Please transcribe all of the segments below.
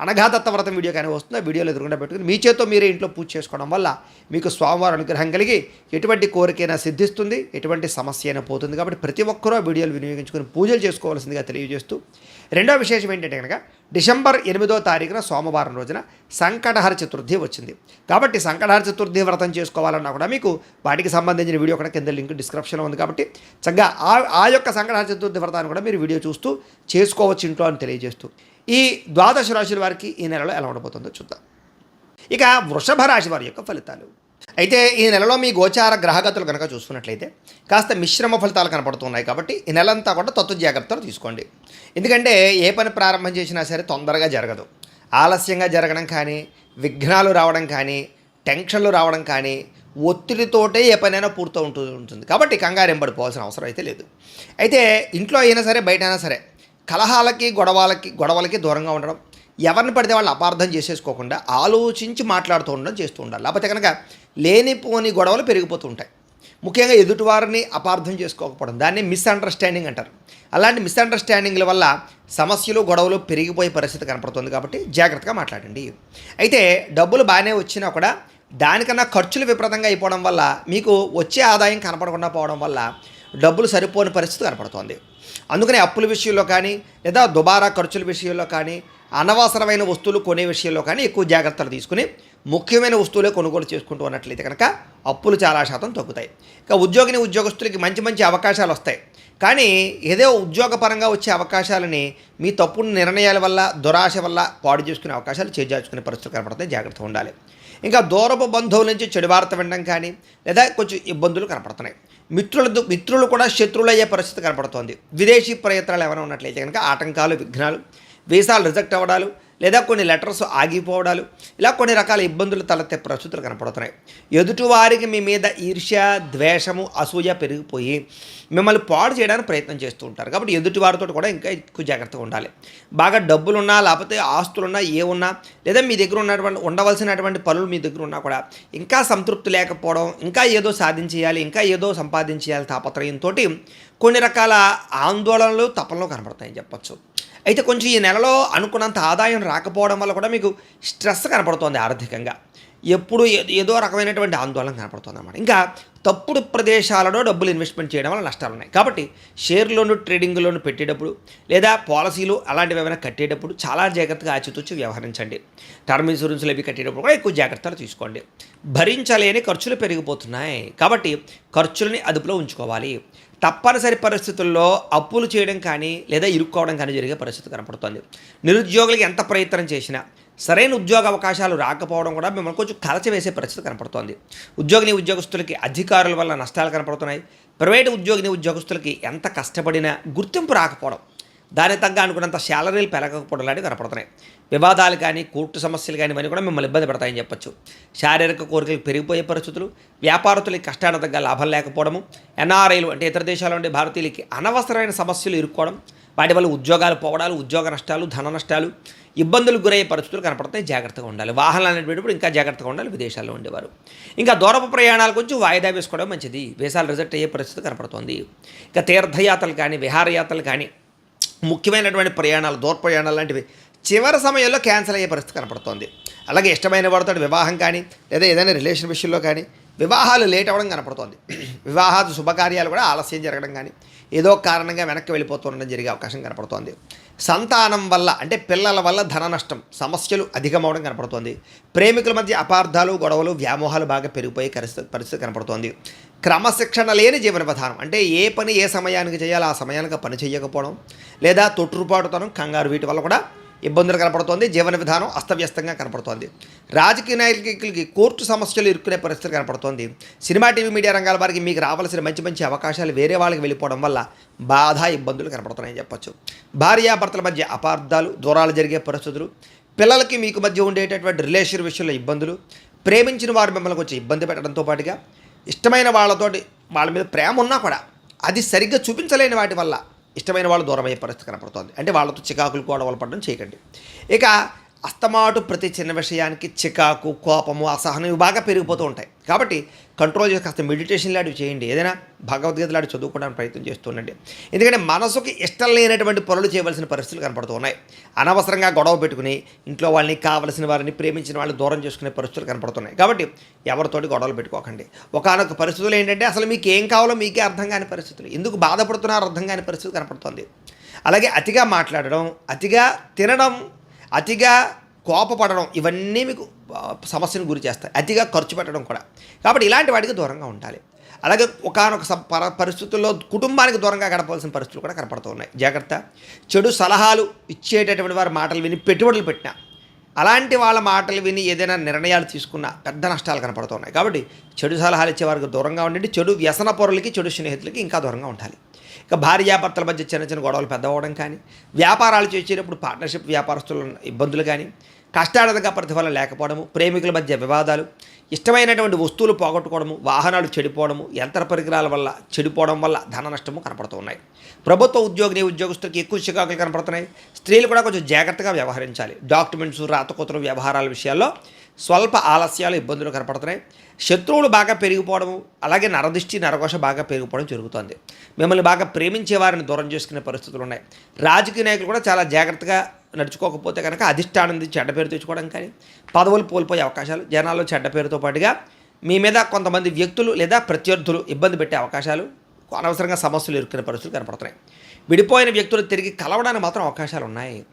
అనఘాదత్త వ్రతం వీడియో కానీ వస్తుందో వీడియోలు ఎదురుకుండా పెట్టుకుని మీ చేతో మీరే ఇంట్లో పూజ చేసుకోవడం వల్ల మీకు స్వామివారి అనుగ్రహం కలిగి ఎటువంటి కోరికైనా సిద్ధిస్తుంది ఎటువంటి సమస్య అయినా పోతుంది. కాబట్టి ప్రతి ఒక్కరూ ఆ వీడియోలు వినియోగించుకుని పూజలు చేసుకోవాల్సిందిగా తెలియజేస్తూ రెండో విశేషం ఏంటంటే కనుక డిసెంబర్ ఎనిమిదో తారీఖున సోమవారం రోజున సంకటహర చతుర్థి వచ్చింది. కాబట్టి సంకటహర చతుర్థి వ్రతం చేసుకోవాలన్నా కూడా మీకు వాటికి సంబంధించిన వీడియో కూడా కింద లింక్ డిస్క్రిప్షన్లో ఉంది కాబట్టి చక్కగా ఆ ఆ యొక్క సంకటహర చతుర్థి వ్రతాన్ని కూడా మీరు వీడియో చూస్తూ చేసుకోవచ్చు ఇంట్లో అని తెలియజేస్తూ. ఈ ద్వాదశ రాశుల వారికి ఈ నెలలో ఎలా ఉండబోతుందో చూద్దాం. ఇక వృషభ రాశి వారి యొక్క ఫలితాలు. అయితే ఈ నెలలో మీ గోచార గ్రహగతులు కనుక చూసుకున్నట్లయితే కాస్త మిశ్రమ ఫలితాలు కనపడుతున్నాయి కాబట్టి ఈ నెలంతా కూడా తత్వ జాగ్రత్తలు తీసుకోండి. ఎందుకంటే ఏ పని ప్రారంభం చేసినా సరే తొందరగా జరగదు. ఆలస్యంగా జరగడం కానీ విఘ్నాలు రావడం కానీ టెన్షన్లు రావడం కానీ ఒత్తిడితోటే ఏ పనైనా పూర్తి ఉంటూ ఉంటుంది. కాబట్టి కంగారు పడిపోవాల్సిన అవసరం అయితే లేదు. అయితే ఇంట్లో అయినా సరే బయట అయినా సరే కలహాలకి గొడవలకి గొడవలకి దూరంగా ఉండడం ఎవరిని పడితే వాళ్ళు అపార్థం చేసేసుకోకుండా ఆలోచించి మాట్లాడుతూ ఉండడం చేస్తూ ఉండాలి. లేకపోతే కనుక లేనిపోని గొడవలు పెరిగిపోతుంటాయి. ముఖ్యంగా ఎదుటివారిని అపార్థం చేసుకోకపోవడం దాన్ని మిస్అండర్స్టాండింగ్ అంటారు. అలాంటి మిస్అండర్స్టాండింగ్ల వల్ల సమస్యలు గొడవలు పెరిగిపోయే పరిస్థితి కనపడుతుంది కాబట్టి జాగ్రత్తగా మాట్లాడండి. అయితే డబ్బులు బాగానే వచ్చినా కూడా దానికన్నా ఖర్చులు విపరీతంగా అయిపోవడం వల్ల మీకు వచ్చే ఆదాయం కనపడకుండా పోవడం వల్ల డబ్బులు సరిపోని పరిస్థితి కనపడుతోంది. అందుకని అప్పుల విషయంలో కానీ లేదా దుబారా ఖర్చుల విషయంలో కానీ అనవసరమైన వస్తువులు కొనే విషయంలో కానీ ఎక్కువ జాగ్రత్తలు తీసుకుని ముఖ్యమైన వస్తువులే కొనుగోలు చేసుకుంటూ ఉన్నట్లయితే కనుక అప్పులు చాలా శాతం తగ్గుతాయి. ఇక ఉద్యోగిని ఉద్యోగస్తులకి మంచి మంచి అవకాశాలు వస్తాయి. కానీ ఏదో ఉద్యోగపరంగా వచ్చే అవకాశాలని మీ తప్పుడు నిర్ణయాల వల్ల దురాశ వల్ల పాడు చేసుకునే అవకాశాలు చేజార్చుకునే పరిస్థితులు కనపడతాయి. జాగ్రత్తగా ఉండాలి. ఇంకా దూరపు బంధువుల నుంచి చెడు వార్త వినడం కానీ లేదా కొంచెం ఇబ్బందులు కనపడుతున్నాయి. మిత్రుల మిత్రులు కూడా శత్రువులయ్యే పరిస్థితి కనపడుతోంది. విదేశీ ప్రయత్నాలు ఏమైనా ఉన్నట్లయితే కనుక ఆటంకాలు విఘ్నాలు వీసాలు రిజెక్ట్ అవ్వడాలు లేదా కొన్ని లెటర్స్ ఆగిపోవడాలు ఇలా కొన్ని రకాల ఇబ్బందులు తలెత్తే ప్రస్తుతులు కనపడుతున్నాయి. ఎదుటివారికి మీ మీద ఈర్ష్య ద్వేషము అసూయ పెరిగిపోయి మిమ్మల్ని పాడు చేయడానికి ప్రయత్నం చేస్తూ ఉంటారు. కాబట్టి ఎదుటి వారితో కూడా ఇంకా ఎక్కువ జాగ్రత్తగా ఉండాలి. బాగా డబ్బులున్నా లేకపోతే ఆస్తులున్నా ఏ ఉన్నా లేదా మీ దగ్గర ఉన్నటువంటి ఉండవలసినటువంటి పనులు మీ దగ్గర ఉన్నా కూడా ఇంకా సంతృప్తి లేకపోవడం ఇంకా ఏదో సాధించేయాలి ఇంకా ఏదో సంపాదించేయాలి తాపత్రయంతో కొన్ని రకాల ఆందోళనలు తపనలు కనబడతాయని చెప్పచ్చు. అయితే కొంచెం ఈ నెలలో అనుకున్నంత ఆదాయం రాకపోవడం వల్ల కూడా మీకు స్ట్రెస్ కనపడుతోంది ఆర్థికంగా. ఎప్పుడు ఏదో రకమైనటువంటి ఆందోళన కనపడుతుంది అన్నమాట ఇంకా తప్పుడు ప్రదేశాలలో డబ్బులు ఇన్వెస్ట్మెంట్ చేయడం వల్ల నష్టాలు ఉన్నాయి. కాబట్టి షేర్లోను ట్రేడింగ్లోను పెట్టేటప్పుడు లేదా పాలసీలు అలాంటివి ఏమైనా కట్టేటప్పుడు చాలా జాగ్రత్తగా ఆచితూచి వ్యవహరించండి. టర్మ్ ఇన్సూరెన్స్లు అవి కట్టేటప్పుడు కూడా ఎక్కువ జాగ్రత్తలు తీసుకోండి. భరించలేని ఖర్చులు పెరిగిపోతున్నాయి. కాబట్టి ఖర్చులని అదుపులో ఉంచుకోవాలి. తప్పనిసరి పరిస్థితుల్లో అప్పులు చేయడం కానీ లేదా ఇరుక్కోవడం కానీ జరిగే పరిస్థితి కనపడుతుంది. నిరుద్యోగులకి ఎంత ప్రయత్నం చేసినా సరైన ఉద్యోగ అవకాశాలు రాకపోవడం కూడా మిమ్మల్ని కొంచెం కలచవేసే పరిస్థితి కనపడుతోంది. ఉద్యోగిని ఉద్యోగస్తులకి అధికారుల వల్ల నష్టాలు కనపడుతున్నాయి. ప్రైవేటు ఉద్యోగిని ఉద్యోగస్తులకి ఎంత కష్టపడినా గుర్తింపు రాకపోవడం దానికి తగ్గ అనుకున్నంత శాలరీలు పెరగకపోవడం లాంటివి కనపడుతున్నాయి. వివాదాలు కానీ కోర్టు సమస్యలు కానీ ఇవన్నీ కూడా మిమ్మల్ని ఇబ్బంది పెడతాయని చెప్పొచ్చు. శారీరక కోరికలు పెరిగిపోయే పరిస్థితులు వ్యాపారస్తులకి కష్టానికి తగ్గ లాభం లేకపోవడము ఎన్ఆర్ఐలు అంటే ఇతర దేశాల నుండి భారతీయులకి అనవసరమైన సమస్యలు ఇరుక్కోవడం వాటి వల్ల ఉద్యోగాలు పోవడాలు ఉద్యోగ నష్టాలు ధన నష్టాలు ఇబ్బందులు గురయ్యే పరిస్థితులు కనపడతాయి. జాగ్రత్తగా ఉండాలి. వాహనాలు అనేటప్పుడు ఇంకా జాగ్రత్తగా ఉండాలి. విదేశాల్లో ఉండేవారు. ఇంకా దూరపు ప్రయాణాలు కొంచెం వాయిదా వేసుకోవడం మంచిది. వేసాలు రిజెక్ట్ అయ్యే పరిస్థితి కనపడుతుంది. ఇంకా తీర్థయాత్రలు కానీ విహారయాత్రలు కానీ ముఖ్యమైనటువంటి ప్రయాణాలు దూర ప్రయాణాలు లాంటివి చివరి సమయంలో క్యాన్సిల్ అయ్యే పరిస్థితి కనపడుతోంది. అలాగే ఇష్టమైన వాడితో వివాహం కానీ లేదా ఏదైనా రిలేషన్ విషయంలో కానీ వివాహాలు లేట్ అవ్వడం కనపడుతోంది. వివాహాది శుభకార్యాలు కూడా ఆలస్యం జరగడం కానీ ఏదో కారణంగా వెనక్కి వెళ్ళిపోతుండడం జరిగే అవకాశం కనపడుతోంది. సంతానం వల్ల అంటే పిల్లల వల్ల ధన నష్టం సమస్యలు అధికమవడం కనపడుతోంది. ప్రేమికుల మధ్య అపార్థాలు గొడవలు వ్యామోహాలు బాగా పెరిగిపోయే పరిస్థితి పరిస్థితి కనపడుతోంది. క్రమశిక్షణ లేని జీవన విధానం అంటే ఏ పని ఏ సమయానికి చేయాలో ఆ సమయానికి పని చేయకపోవడం లేదా తొట్టుపాటుతనం కంగారు వీటి వల్ల కూడా ఇబ్బందులు కనపడుతోంది జీవన విధానం అస్తవ్యస్తంగా కనపడుతోంది. రాజకీయ నాయకులకి కోర్టు సమస్యలు ఇరుక్కునే పరిస్థితి కనపడుతోంది. సినిమా టీవీ మీడియా రంగాల వారికి మీకు రావాల్సిన మంచి మంచి అవకాశాలు వేరే వాళ్ళకి వెళ్ళిపోవడం వల్ల బాధ ఇబ్బందులు కనపడుతున్నాయని చెప్పొచ్చు. భార్యాభర్తల మధ్య అపార్థాలు దూరాలు జరిగే పరిస్థితులు పిల్లలకి మీకు మధ్య ఉండేటటువంటి రిలేషన్ విషయంలో ఇబ్బందులు ప్రేమించిన వారు మిమ్మల్ని కొంచెం ఇబ్బంది పెట్టడంతో పాటుగా ఇష్టమైన వాళ్ళతోటి వాళ్ళ మీద ప్రేమ ఉన్నా కూడా అది సరిగ్గా చూపించలేని వాటి వల్ల ఇష్టమైన వాళ్ళు దూరమయ్యే పరిస్థితి కనపడుతోంది. అంటే వాళ్ళతో చికాకులు గొడవలు పడడం చేయకండి. ఇక అస్తమాటు ప్రతి చిన్న విషయానికి చికాకు కోపము అసహనం ఇవి బాగా పెరిగిపోతూ ఉంటాయి. కాబట్టి కంట్రోల్ చేసి కాస్త మెడిటేషన్ లాంటివి చేయండి. ఏదైనా భగవద్గీత లాంటి చదువుకోవడానికి ప్రయత్నం చేస్తుండండి ఎందుకంటే మనసుకి ఇష్టం లేనటువంటి పనులు చేయవలసిన పరిస్థితులు కనపడుతూ ఉన్నాయి. అనవసరంగా గొడవ పెట్టుకుని ఇంట్లో వాళ్ళని కావలసిన వారిని ప్రేమించిన వాళ్ళని దూరం చేసుకునే పరిస్థితులు కనపడుతున్నాయి కాబట్టి ఎవరితోటి గొడవలు పెట్టుకోకండి. ఒకనొక పరిస్థితులు ఏంటంటే అసలు మీకు ఏం కావాలో మీకే అర్థం కాని పరిస్థితులు. ఎందుకు బాధపడుతున్నారో అర్థం కాని పరిస్థితి కనపడుతుంది. అలాగే అతిగా మాట్లాడడం అతిగా తినడం అతిగా కోపపడడం ఇవన్నీ మీకు సమస్యను గురి చేస్తాయి. అతిగా ఖర్చు పెట్టడం కూడా. కాబట్టి ఇలాంటి వాటికి దూరంగా ఉండాలి. అలాగే ఒకనొక పరిస్థితుల్లో కుటుంబానికి దూరంగా గడపవలసిన పరిస్థితులు కూడా కనపడుతూ ఉన్నాయి. జాగ్రత్త. చెడు సలహాలు ఇచ్చేటటువంటి వారి మాటలు విని పెట్టుబడులు పెట్టినా అలాంటి వాళ్ళ మాటలు విని ఏదైనా నిర్ణయాలు తీసుకున్న పెద్ద నష్టాలు కనపడుతున్నాయి కాబట్టి చెడు సలహాలు ఇచ్చే వారికి దూరంగా ఉండండి. చెడు వ్యసన పొరలకి చెడు స్నేహితులకి ఇంకా దూరంగా ఉండాలి. ఇక భార్యాభర్తల మధ్య చిన్న చిన్న గొడవలు పెద్ద అవ్వడం కానీ వ్యాపారాలు చేసేటప్పుడు పార్ట్నర్షిప్ వ్యాపారస్తుల ఇబ్బందులు కానీ కష్టాడదగా ప్రతిఫలం లేకపోవడము ప్రేమికుల మధ్య వివాదాలు ఇష్టమైనటువంటి వస్తువులు పోగొట్టుకోవడము వాహనాలు చెడిపోవడము యంత్ర పరికరాల వల్ల చెడిపోవడం వల్ల ధన నష్టము కనపడుతున్నాయి ప్రభుత్వ ఉద్యోగిని ఉద్యోగస్తులకి ఎక్కువ చికాకులు కనపడుతున్నాయి. స్త్రీలు కూడా కొంచెం జాగ్రత్తగా వ్యవహరించాలి. డాక్యుమెంట్స్ రాతకోతలు వ్యవహారాల విషయాల్లో స్వల్ప ఆలస్యాలు ఇబ్బందులు కనపడుతున్నాయి. శత్రువులు బాగా పెరిగిపోవడం అలాగే నరదిష్టి నరఘోష బాగా పెరిగిపోవడం జరుగుతుంది. మిమ్మల్ని బాగా ప్రేమించే వారిని దూరం చేసుకునే పరిస్థితులు ఉన్నాయి. రాజకీయ నాయకులు కూడా చాలా జాగ్రత్తగా నడుచుకోకపోతే కనుక అధిష్టానం చెడ్డ పేరు తెచ్చుకోవడం కానీ పదవులు కోల్పోయే అవకాశాలు జనాల్లో చెడ్డ పేరుతో పాటుగా మీ మీద కొంతమంది వ్యక్తులు లేదా ప్రత్యర్థులు ఇబ్బంది పెట్టే అవకాశాలు అనవసరంగా సమస్యలు ఎరుక్కునే పరిస్థితులు కనపడుతున్నాయి. విడిపోయిన వ్యక్తులు తిరిగి కలవడానికి మాత్రం అవకాశాలు ఉన్నాయి.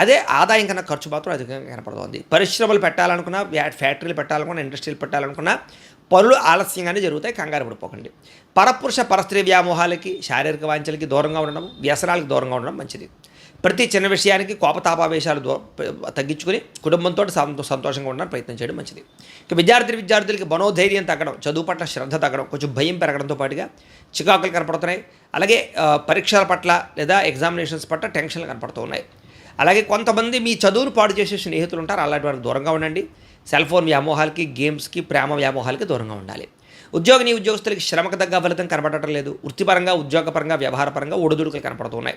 అదే ఆదాయం కన్నా ఖర్చు మాత్రం అధికంగా కనపడుతుంది. పరిశ్రమలు పెట్టాలనుకున్నా ఫ్యాక్టరీలు పెట్టాలనుకున్నా ఇండస్ట్రీలు పెట్టాలనుకున్నా పనులు ఆలస్యంగానే జరుగుతాయి కంగారు పడిపోకండి. పరపురుష పరస్త్రీ వ్యామోహాలకి శారీరక వాంఛలకి దూరంగా ఉండడం వ్యసనాలకు దూరంగా ఉండడం మంచిది. ప్రతి చిన్న విషయానికి కోపతాపావేశాలు దూ తగ్గించుకుని కుటుంబంతో సంతో సంతోషంగా ఉండడానికి ప్రయత్నం చేయడం మంచిది. ఇక విద్యార్థి విద్యార్థులకి మనోధైర్యం తగ్గడం చదువు పట్ల శ్రద్ధ తగ్గడం కొంచెం భయం పెరగడంతో పాటుగా చికాకులు కనపడుతున్నాయి. అలాగే పరీక్షల పట్ల లేదా ఎగ్జామినేషన్స్ పట్ల టెన్షన్లు కనపడుతూ ఉన్నాయి. అలాగే కొంతమంది మీ చదువును పాడు చేసే స్నేహితులు ఉంటారు అలాంటి వారికి దూరంగా ఉండండి. సెల్ ఫోన్ వ్యామోహాలకి గేమ్స్కి ప్రేమ వ్యామోహాలకి దూరంగా ఉండాలి. ఉద్యోగిని ఉద్యోగస్తులకి శ్రమకు తగ్గ ఫలితం కనబడటం లేదు. వృత్తిపరంగా ఉద్యోగపరంగా వ్యవహారపరంగా ఒడిదుడుకులు కనపడుతున్నాయి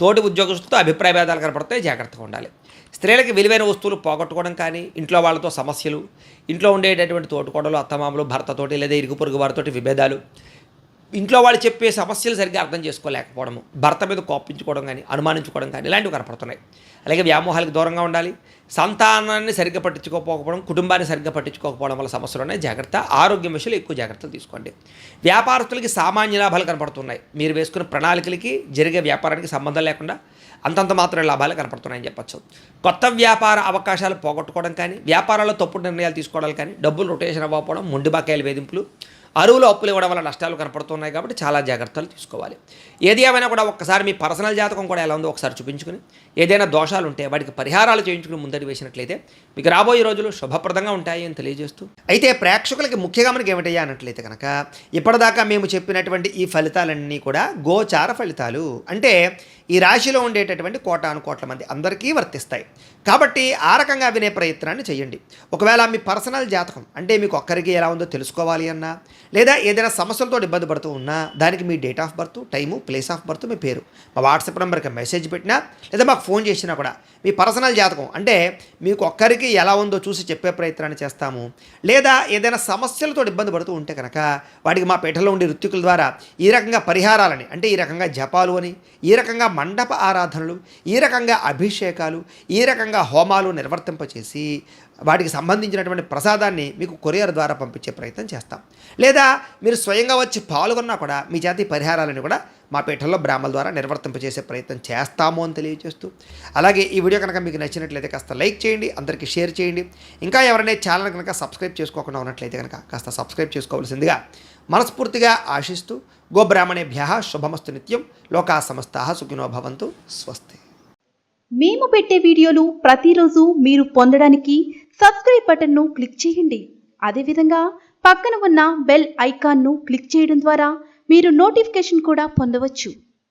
తోటి ఉద్యోగస్తులతో అభిప్రాయ భేదాలు కనపడతాయి జాగ్రత్తగా ఉండాలి. స్త్రీలకి విలువైన వస్తువులు పోగొట్టుకోవడం కానీ ఇంట్లో వాళ్ళతో సమస్యలు ఇంట్లో ఉండేటటువంటి తోటికోడలు అత్తమామలు భర్తతోటి లేదా ఇరుగు పొరుగు వారితోటి విభేదాలు ఇంట్లో వాళ్ళు చెప్పే సమస్యలు సరిగ్గా అర్థం చేసుకోలేకపోవడము భర్త మీద కోపించుకోవడం కానీ అనుమానించుకోవడం కానీ ఇలాంటివి కనపడుతున్నాయి. అలాగే వ్యామోహాలకు దూరంగా ఉండాలి సంతానాన్ని సరిగ్గా పట్టించుకోకపోవడం కుటుంబాన్ని సరిగ్గా పట్టించుకోకపోవడం వల్ల సమస్యలు ఉన్నాయి. జాగ్రత్త ఆరోగ్యం విషయంలో ఎక్కువ జాగ్రత్తలు తీసుకోండి. వ్యాపారస్తులకి సామాన్య లాభాలు కనపడుతున్నాయి. మీరు వేసుకున్న ప్రణాళికలకి జరిగే వ్యాపారానికి సంబంధం లేకుండా అంతంత మాత్రమే లాభాలు కనపడుతున్నాయని చెప్పచ్చు. కొత్త వ్యాపార అవకాశాలు పోగొట్టుకోవడం కానీ వ్యాపారాల్లో తప్పుడు నిర్ణయాలు తీసుకోవడం కానీ డబ్బులు రొటేషన్ అవ్వకపోవడం మొండి బకాయిల వేధింపులు అరువులు అప్పులు ఇవ్వడం వల్ల నష్టాలు కనపడుతున్నాయి కాబట్టి చాలా జాగ్రత్తలు తీసుకోవాలి. ఏది ఏమైనా కూడా ఒక్కసారి మీ పర్సనల్ జాతకం కూడా ఎలా ఉందో ఒకసారి చూపించుకుని ఏదైనా దోషాలు ఉంటే వాటికి పరిహారాలు చేయించుకుని ముందడి వేసినట్లయితే మీకు రాబోయే రోజులు శుభప్రదంగా ఉంటాయి అని తెలియజేస్తూ అయితే ప్రేక్షకులకి ముఖ్యంగా మనకి ఏమిటయ్యా అన్నట్లయితే కనుక ఇప్పటిదాకా మేము చెప్పినటువంటి ఈ ఫలితాలన్నీ కూడా గోచార ఫలితాలు. అంటే ఈ రాశిలో ఉండేటటువంటి కోటాను కోట్ల మంది అందరికీ వర్తిస్తాయి. కాబట్టి ఆ రకంగా వినే ప్రయత్నాన్ని చేయండి. ఒకవేళ మీ పర్సనల్ జాతకం అంటే మీకు ఒక్కరికి ఎలా ఉందో తెలుసుకోవాలి అన్నా లేదా ఏదైనా సమస్యలతో ఇబ్బంది పడుతూ ఉన్నా దానికి మీ date of birth time place of birth మీ పేరు. మా వాట్సాప్ నెంబర్కి మెసేజ్ పెట్టినా లేదా మాకు ఫోన్ చేసినా కూడా మీ పర్సనల్ జాతకం అంటే మీకు ఒక్కరికి ఎలా ఉందో చూసి చెప్పే ప్రయత్నాన్ని చేస్తాము. లేదా ఏదైనా సమస్యలతో ఇబ్బంది పడుతూ ఉంటే కనుక వాటికి మా పీఠలో ఉండే ఋత్వికుల ద్వారా ఈ రకంగా పరిహారాలని అంటే ఈ రకంగా జపాలు అని ఈ రకంగా మండప ఆరాధనలు ఈ రకంగా అభిషేకాలు ఈ రకంగా హోమాలు నిర్వర్తింపచేసి వాటికి సంబంధించినటువంటి ప్రసాదాన్ని మీకు కొరియర్ ద్వారా పంపించే ప్రయత్నం చేస్తాం. లేదా మీరు స్వయంగా వచ్చి పాల్గొన్నా కూడా మీ జాతి పరిహారాలను కూడా మా పీఠంలో బ్రాహ్మల ద్వారా నిర్వర్తింపజేసే ప్రయత్నం చేస్తాము అని తెలియజేస్తూ. అలాగే ఈ వీడియో కనుక మీకు నచ్చినట్లయితే కాస్త లైక్ చేయండి అందరికీ షేర్ చేయండి. ఇంకా ఎవరైనా ఛానల్ కనుక సబ్స్క్రైబ్ చేసుకోకుండా ఉన్నట్లయితే కనుక కాస్త సబ్స్క్రైబ్ చేసుకోవాల్సిందిగా మనస్ఫూర్తిగా ఆశిస్తూ గోబ్రాహ్మణేభ్య శుభమస్తు నిత్యం లోకా సమస్తా సుఖినో భవంతు. స్వస్తి. మేము పెట్టే వీడియోలు ప్రతిరోజు మీరు పొందడానికి సబ్స్క్రైబ్ బటన్ను క్లిక్ చేయండి. అదేవిధంగా పక్కన ఉన్న బెల్ ఐకాన్ను క్లిక్ చేయడం ద్వారా మీరు నోటిఫికేషన్ కూడా పొందవచ్చు.